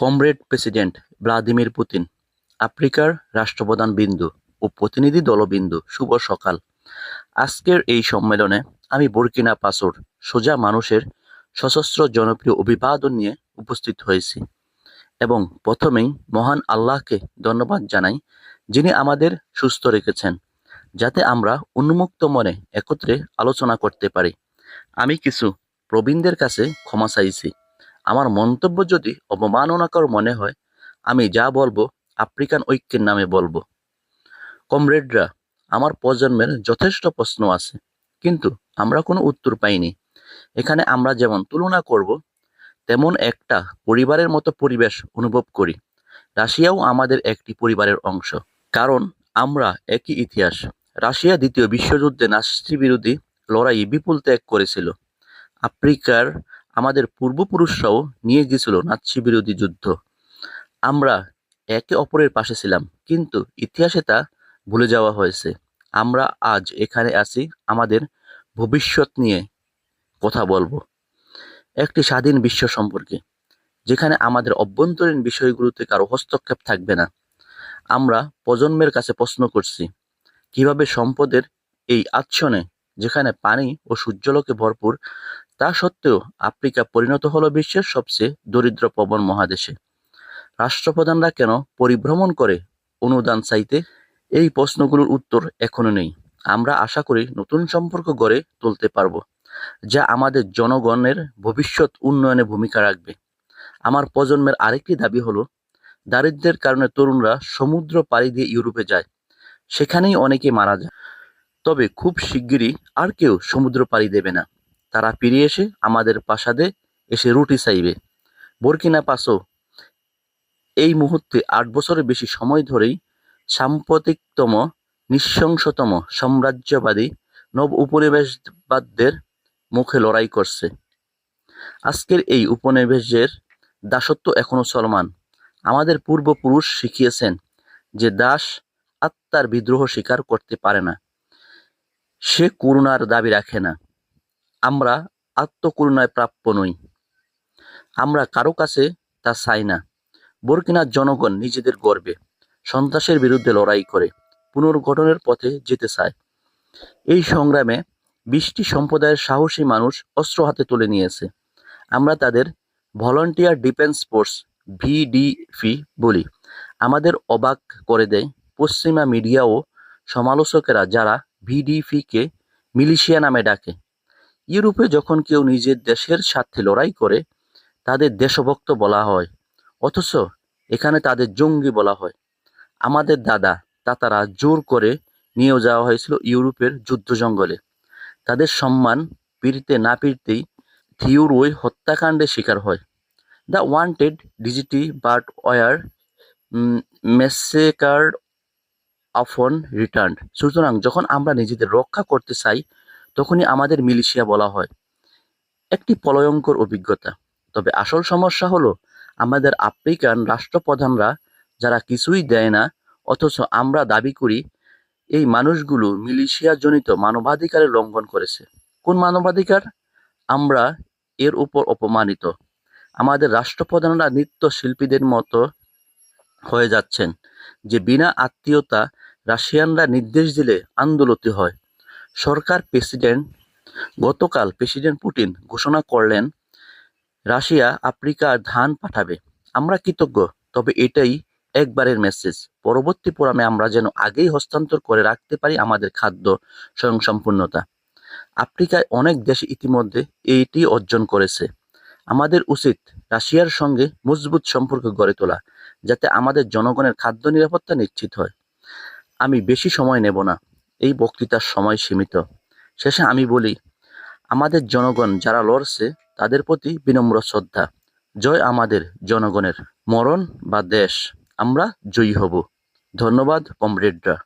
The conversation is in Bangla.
কমরেড প্রেসিডেন্ট ভ্লাদিমির পুতিন, আফ্রিকার রাষ্ট্রপ্রধান বিন্দু ও প্রতিনিধি দলবিন্দু শুভ সকাল। আজকের এই সম্মেলনে আমি বুর্কিনা পাসোর সোজা মানুষের সশস্ত্র জনপ্রিয় অভিবাদন নিয়ে উপস্থিত হয়েছি এবং প্রথমেই মহান আল্লাহকে ধন্যবাদ জানাই যিনি আমাদের সুস্থ রেখেছেন যাতে আমরা উন্মুক্ত মনে একত্রে আলোচনা করতে পারি আমি কিছু প্রবীণদের কাছে ক্ষমা চাইছি আমার মন্তব্য যদি অবমাননাকর মনে হয়, আমি যা বলব আফ্রিকান ঐক্যের নামে বলব। কমরেডরা, আমার প্রজন্মের যথেষ্ট প্রশ্ন আছে, কিন্তু আমরা কোনো উত্তর পাইনি। এখানে আমরা যেমন তুলনা করব, তেমন একটা পরিবারের মতো পরিবেশ অনুভব করি। রাশিয়াও আমাদের একটি পরিবারের অংশ। কারণ আমরা একই ইতিহাস। রাশিয়া দ্বিতীয় বিশ্বযুদ্ধে নাৎসি বিরোধী লড়াই বিপুল ত্যাগ করেছিল। আফ্রিকার আমাদের পূর্বপুরুষরাও নিয়ে গিয়েছিল নাৎসি বিরোধী যুদ্ধ। আমরা একে অপরের পাশে ছিলাম, কিন্তু ইতিহাসে তা ভুলে যাওয়া হয়েছে। আমরা আজ এখানে আছি, আমাদের ভবিষ্যৎ নিয়ে কথা বলব। একটি স্বাধীন বিশ্ব সম্পর্কে, যেখানে আমাদের অভ্যন্তরীণ বিষয়গুলোতে কারও হস্তক্ষেপ থাকবে না। আমরা প্রজন্মের কাছে প্রশ্ন করছি, কীভাবে সম্পদের এই আচ্ছনে যেখানে পানি ও সূর্যলোকে ভরপুর, তা সত্ত্বেও আফ্রিকা পরিণত হলো বিশ্বের সবচেয়ে দরিদ্র প্রবণ মহাদেশে। রাষ্ট্রপ্রধানরা কেন পরিভ্রমণ করে অনুদান চাইতে? এই প্রশ্নগুলোর উত্তর এখনও নেই। আমরা আশা করি নতুন সম্পর্ক গড়ে তুলতে পারব, যা আমাদের জনগণের ভবিষ্যৎ উন্নয়নে ভূমিকা রাখবে। আমার প্রজন্মের আরেকটি দাবি হলো, দারিদ্র্যের কারণে তরুণরা সমুদ্র পাড়ি দিয়ে ইউরোপে যায়, সেখানেই অনেকে মারা যায়। তবে খুব শিগগিরই আর কেউ সমুদ্র পাড়ি দেবে না। তারা ফিরে এসে আমাদের প্রাসাদে এসে রুটি চাইবে। বর্কিনা পাসো, এই মুহূর্তে আট বছরের বেশি সময় ধরেই সাম্প্রতিকতম, নৃশংসতম সাম্রাজ্যবাদী নব উপনিবেশবাদদের মুখে লড়াই করছে। আজকের এই উপনিবেশের দাসত্ব এখনও চলমান। আমাদের পূর্বপুরুষ শিখিয়েছেন যে দাস আত্মার বিদ্রোহ স্বীকার করতে পারে না। সে করুণার দাবি রাখে না। আমরা আত্মকরুণায় প্রাপ্য নই। আমরা কারও কাছে তা চাই না। বর্কিনার জনগণ নিজেদের গর্বে, সন্ত্রাসের বিরুদ্ধে লড়াই করে, পুনর্গঠনের পথে যেতে চায়। এই সংগ্রামে বিশটি সম্প্রদায়ের সাহসী মানুষ অস্ত্র হাতে তুলে নিয়েছে। আমরা তাদের ভলান্টিয়ার ডিফেন্স ফোর্স, ভিডিপি, বলি। আমাদের অবাক করে দেয় পশ্চিমা মিডিয়া ও সমালোচকেরা যারা ভিডিপিকে মিলিশিয়া নামে ডাকে। ইউরোপে যখন কেউ নিজের দেশের স্বার্থে লড়াই করে, তাদের দেশভক্ত বলা হয়, অথচ এখানে তাদের জঙ্গি বলা হয়। আমাদের দাদা তাতারা জোর করে নিয়ে যাওয়া হয়েছিল ইউরোপের যুদ্ধ জঙ্গলে। তাদের সম্মান পিড়তে না পিড়তেই থিউরোই হত্যাকাণ্ডের শিকার হয়। দ্য ওয়ান্টেড ডিজিটি বাট ওয়ার মেসেকার্ড অফন রিটার্ন সুতরাং যখন আমরা নিজেদের রক্ষা করতে চাই, তখনই আমাদের মিলিশিয়া বলা হয়। একটি পলয়ঙ্কর অভিজ্ঞতা। তবে আসল সমস্যা হলো, আমাদের আফ্রিকান রাষ্ট্রপ্রধানরা যারা কিছুই দেয় না, অথচ আমরা দাবি করি, এই মানুষগুলো মিলিশিয়াজনিত মানবাধিকারের লঙ্ঘন করেছে। কোন মানবাধিকার? আমরা এর উপর অপমানিত। আমাদের রাষ্ট্রপ্রধানরা নৃত্য শিল্পীদের মতো হয়ে যাচ্ছেন, যে বিনা আত্মীয়তা রাশিয়ানরা নির্দেশ দিলে আন্দোলতি হয়। সরকার প্রেসিডেন্ট, গতকাল প্রেসিডেন্ট পুটিন ঘোষণা করলেন, রাশিয়া আফ্রিকার ধান পাঠাবে। আমরা কৃতজ্ঞ, তবে এটাই একবারের মেসেজ। পরবর্তী ফোরামে আমরা যেন আগেই হস্তান্তর করে রাখতে পারি আমাদের খাদ্য স্বয়ংসম্পূর্ণতা। আফ্রিকায় অনেক দেশ ইতিমধ্যে এইটি অর্জন করেছে। আমাদের উচিত রাশিয়ার সঙ্গে মজবুত সম্পর্ক গড়ে তোলা, যাতে আমাদের জনগণের খাদ্য নিরাপত্তা নিশ্চিত হয়। আমি বেশি সময় নেব না, এই বক্তৃতার সময় সীমিত। শেষে আমি বলি, আমাদের জনগণ যারা লড়ছে, তাদের প্রতি বিনম্র শ্রদ্ধা। জয় আমাদের জনগণের মরণ বা দেশ, আমরা জয়ী হব। ধন্যবাদ, কমরেডরা।